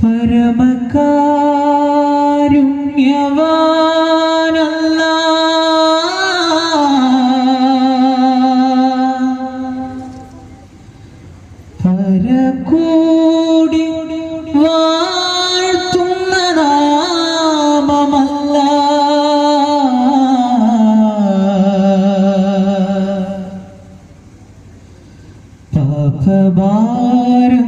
പരമകാരുണ്യവാനല്ല. പരകൂടി വാഴ്ത്തുന്ന നാമമല്ല. പാപഭാരം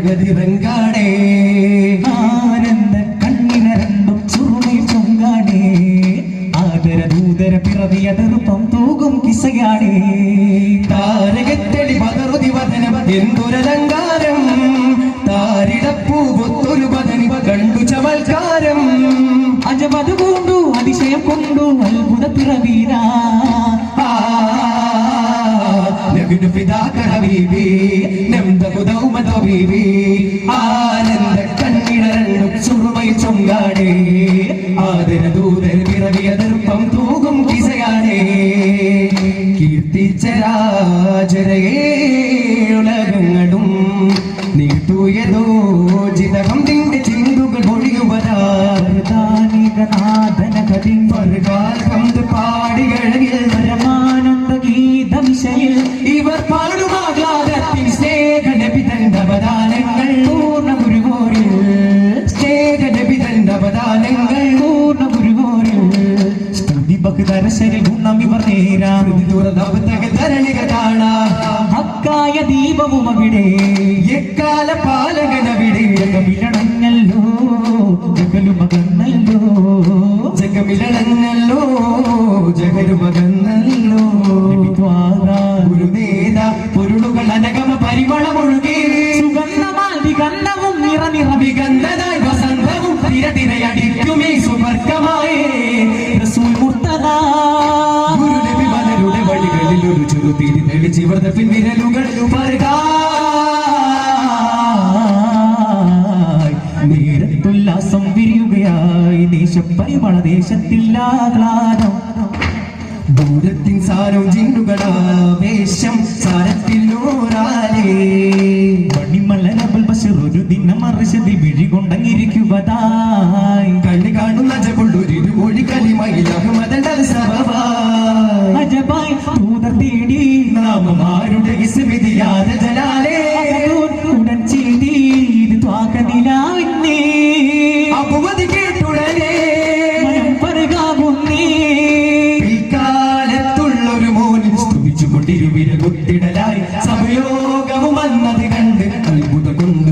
അഴകതി വെങ്കാടേ ആനന്ദ കണ്ണിനരണ്ടും ചുറുമി ചൊങ്കാടേ ആദര ദൂതര പിറവിയ തെറുപ്പം തൂകും കിസയാടേ താരകത്തെളി എന്തൊരലങ്കാരം? താരിടപ്പൂവൊത്തൊരു പതനി കണ്ടു ചമൽക്കാരം അജമത് കൊണ്ടു അതിശയം കൊണ്ടു അത്ഭുത പിറവീര നബിനു ഫിദാക ഹബീബി ഹബീബി ആനന്ദ കണ്ണിടരണ്ടും സുറുമൈ ചൊങ്കാടേ. ആദര ദൂതർ പിറവിയ തൂകും കിസയാടേ. കീർത്തിച്ച രാജരയേ. ഗുണമി ഗുണം ഇവർ നേരാം. ഹക്കായ ദീപവും അവിടെ. എക്കാല പാലകനവിടെ ജഗമിലണങ്ങല്ലോ ജഗലുമകന്നല്ലോ. ജഗമിലണങ്ങല്ലോ ജഗരുമകന്നല്ലോ ഗുരുനേത പൊരുളുകൾ അനഗമ പരിമളമൊഴുകി സുഗന്ധമാലി ഗന്ധവും നിറ നിറവി വിഗന്ധനായി വസന്തവും തിരതിരയടിക്കുമേ സുവർഗമായി. റസൂൽ മുർത്തദ ഗുരുനബി മലരുടെ വഴികളിൽ ഒരു ചെറു തിരി തെളിച്ച് ഇവരുടെ പിൻവിരലുകൾ നേരത്തുല്ലാസം വിരിയുകയായി. ദേശപ്പരിമള ദേശത്തില്ലാഹ്ലാദം ദൂരത്തിൻ സാരം ജിന്നുകളാവേശം സാരത്തിൽ ഓരാലേ മണിമലരബൽ ബഷർ ഒരു ദിനം അർഷതി വിഴികൊണ്ടങ്ങിരിക്കുവതായി മോനിൽ സ്തുതിച്ചുകൊണ്ടിരുവിര കുത്തിടലായി സഭയോഗവും വന്നത് കണ്ട് അത്ഭുത കൊണ്ട്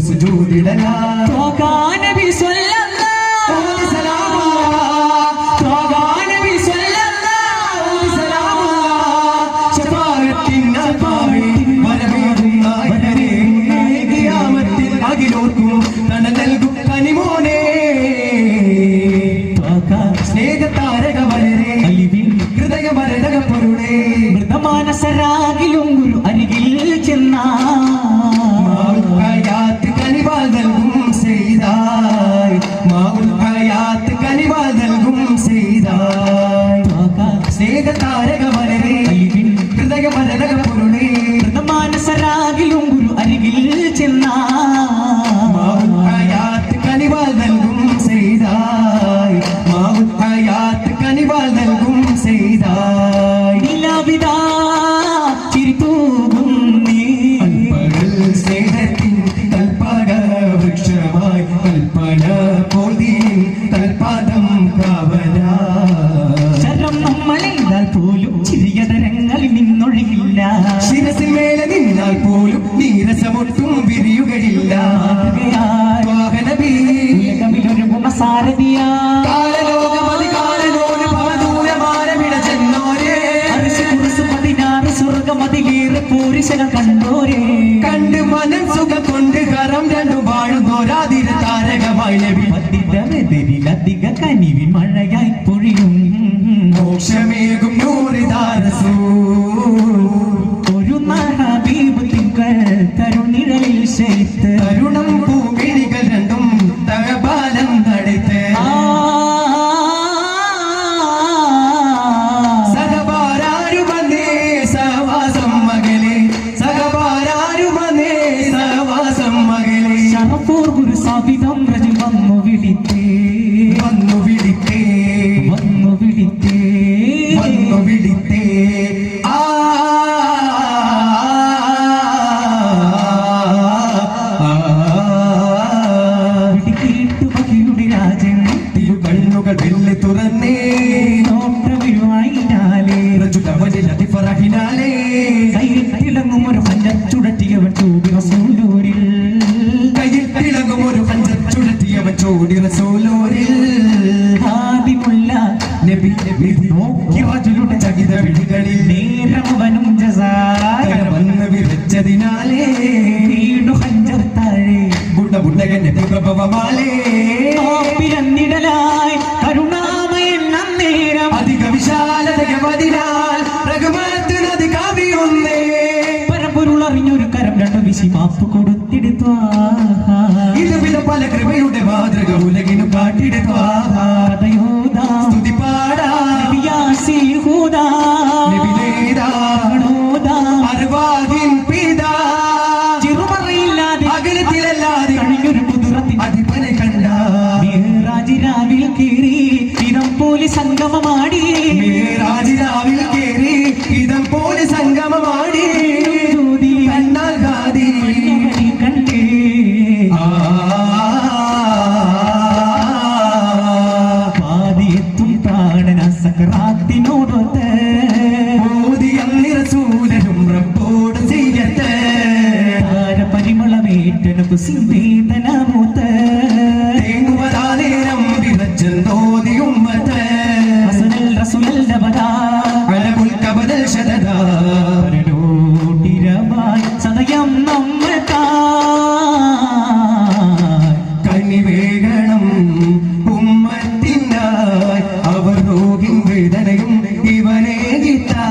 Nakasarap അധിക കനിവിൻ മഴയായി പൊഴിയും. മോക്ഷമേകും ഒരു മഹാബീബ് തിങ്കൾ തരുണിഴലിൽ ശൈത്ത് കരുണം നബി നബി നോക്കി റജുലുടെ ചകിത വിളികളിൽ നേരവനും ജസായ വന്ന് വിറച്ചതിനാലേ വീടു ഹഞ്ചർ താഴെ. ഗുണ ഗുണകൻ നബി പ്രഭവമാലേ. പിറന്നിടലായി കരുണാമയൻ അന്നേരം. അധിക വിശാലതയവതിനാൽ രഘുമത്ത് നദി കവിയൊന്നേ. പരമ്പൊരുളറിഞ്ഞൊരു കരം രണ്ടു വിശി മാപ്പ് കൊടുത്തിടുത്തു. ഇത് വിധ പല കൃപയുടെ മാതൃക ഉലകിനു കാട്ടിടുത്താ വേഗണം ഉമ്മത്തിനായി അവർ രോഗിൻ വേദനയും ഇവനെ ഗീതാ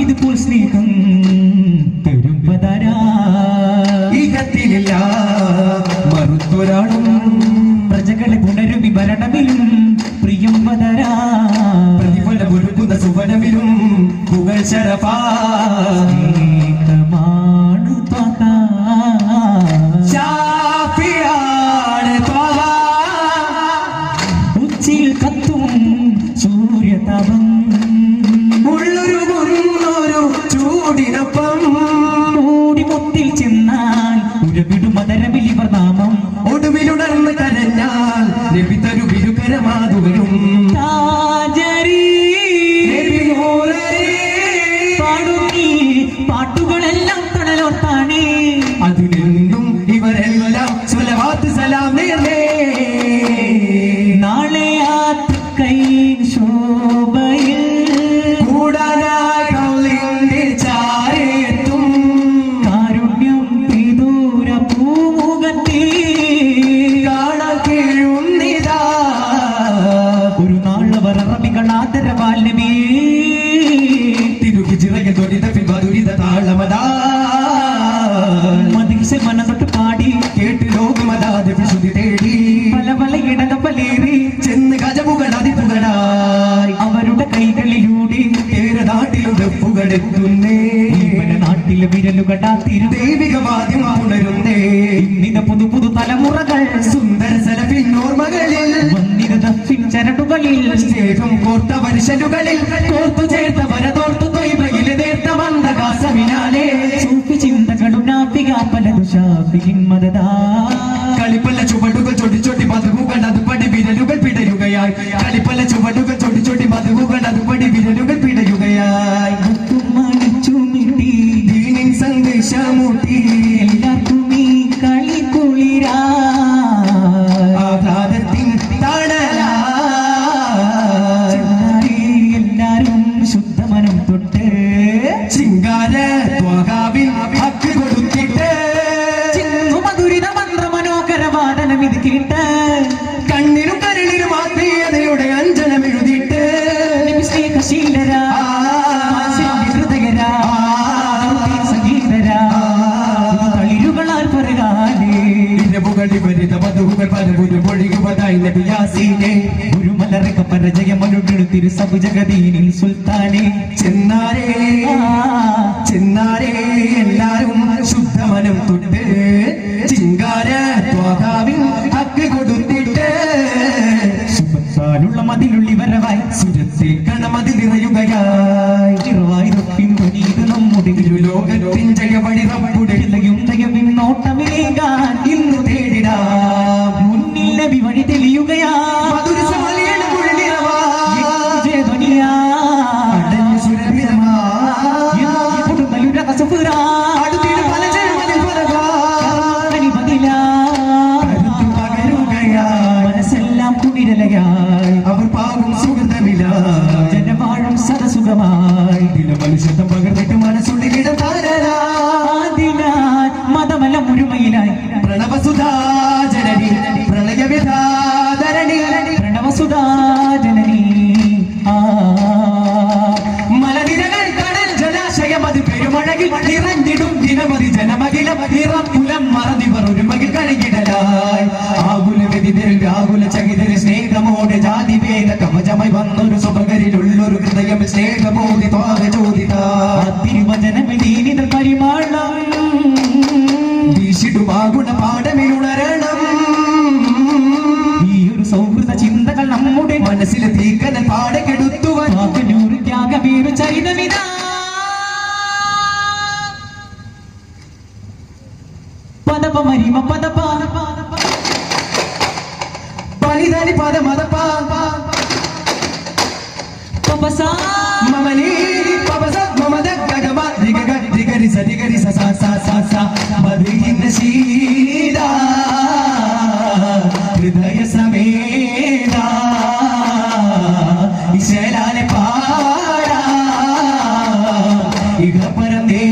ഇതുപോൽ സ്നേഹം തരും പതരാ ഈകത്തിലില്ല മറുത്തൊരാളും പ്രജകളെ പുനരുമി ഭരണമിലും പ്രിയം പതരാ പ്രതിഫലം ഒരുക്കുന്ന സുവനമിലും പുകൾ പുതു പുതു തലമുറകൾ സുന്ദര സലഫിന്നോർമകളിൽ വന്നിര ദഫിൻ ചരടുകളിൽ. സ്നേഹം കോർത്ത പരിശലുകളിൽ കോർത്തു ചേർത്ത വരതോർത്തു തൊയ്മയിലെ നേർത്ത മന്ദകാസമിനാലേ സൂഫി ചിന്തകളും നാഫിക പലതു ഷാഫിൻ മദദാ കളിപ്പല്ല ചുവടുകൾ ചൊടി ചൊടി പതുകുകൾ അതുപടി വിരലുകൾ പിടയുകയായി. കളിപ്പല്ല ചുവടുകൾ ചൊടി ചൊടി പതുകുകൾ അതുപടി വിരലുകൾ പിടയുകയായി. സന്ദേശമൂട്ടി. എല്ലാവർക്കും ഗുരുമലറക്ക പരജയമരുകൾ തിരുസഭു ജഗതീനിൽ സുൽത്താനെ. ചെന്നാരേ ചെന്നാരേ എല്ലാരും ശുദ്ധമനം തൊട്ട് ചിങ്കാര ത്വാതാവിൻ ഹക്ക് കൊടുത്തിട്ട് സുഖത്താലുള്ള മതിലുള്ളി വരവായി സുരത്തിൽ കണമതി നിറയുകയായി തിരുവായി നമ്മുടെ ഇരുലോകത്തിൻ ജയവഴി യാ పదప మరి పదప. బలిదాని పద మదప పపస. మమని పపస. మమ దగ్గమ దిగగ దిగరి సదిగరి స సా సా సా సా. మదిగిన సీదా హృదయ సమేదా ఇశలాని పాడా. ఇగ పరమే